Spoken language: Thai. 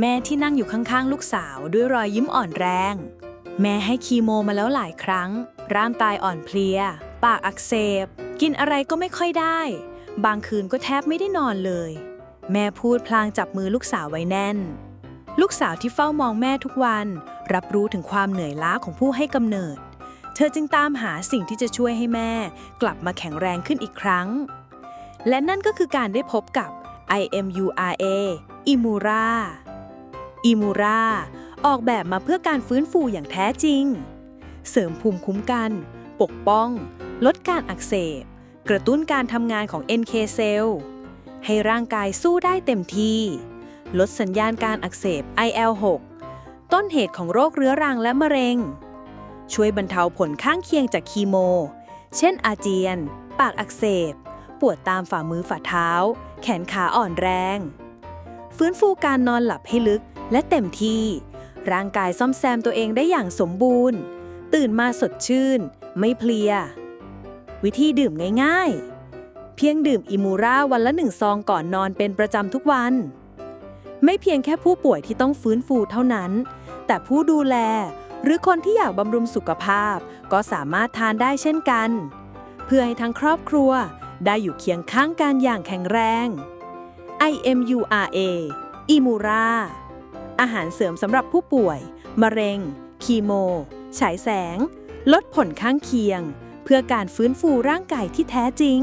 แม่ที่นั่งอยู่ข้างๆ ลูกสาวด้วยรอยยิ้มอ่อนแรง แม่ให้คีโมมาแล้วหลายครั้ง ร่างกายอ่อนเพลีย ปากอักเสบ กินอะไรก็ไม่ค่อยได้ บางคืนก็แทบไม่ได้นอนเลย แม่พูดพลางจับมือลูกสาวไว้แน่น ลูกสาวที่เฝ้ามองแม่ทุกวัน รับรู้ถึงความเหนื่อยล้าของผู้ให้กำเนิด เธอจึงตามหาสิ่งที่จะช่วยให้แม่ กลับมาแข็งแรงขึ้นอีกครั้ง และนั่นก็คือการได้พบกับ IMURA อิมูรา อิมูราออกแบบมาเพื่อการฟื้นฟูอย่างแท้จริง เสริมภูมิคุ้มกัน ปกป้อง ลดการอักเสบ กระตุ้นการทำงานของ NK เซลให้ร่างกายสู้ได้เต็มที่ ลดสัญญาณการอักเสบ IL-6 ต้นเหตุของโรคเรื้อรังและมะเร็ง ช่วยบรรเทาผลข้างเคียงจากคีโม เช่นอาเจียน ปากอักเสบ ปวดตามฝ่ามือฝ่าเท้า แขนขาอ่อนแรง ฟื้นฟูการนอนหลับให้ลึก และเต็มที่ ร่างกายซ่อมแซมตัวเองได้อย่างสมบูรณ์ ตื่นมาสดชื่น ไม่เพลีย วิธีดื่มง่ายๆ เพียงดื่มอิมูราวันละหนึ่งซองก่อนนอนเป็นประจำทุกวัน ไม่เพียงแค่ผู้ป่วยที่ต้องฟื้นฟูเท่านั้น แต่ผู้ดูแลหรือคนที่อยากบำรุงสุขภาพก็สามารถทานได้เช่นกัน เพื่อให้ทั้งครอบครัวได้อยู่เคียงข้างกันอย่างแข็งแรง IMURA อิมูรา อาหารเสริมสำหรับผู้ป่วย มะเร็ง คีโม ฉายแสง ลดผลข้างเคียง เพื่อการฟื้นฟูร่างกายที่แท้จริง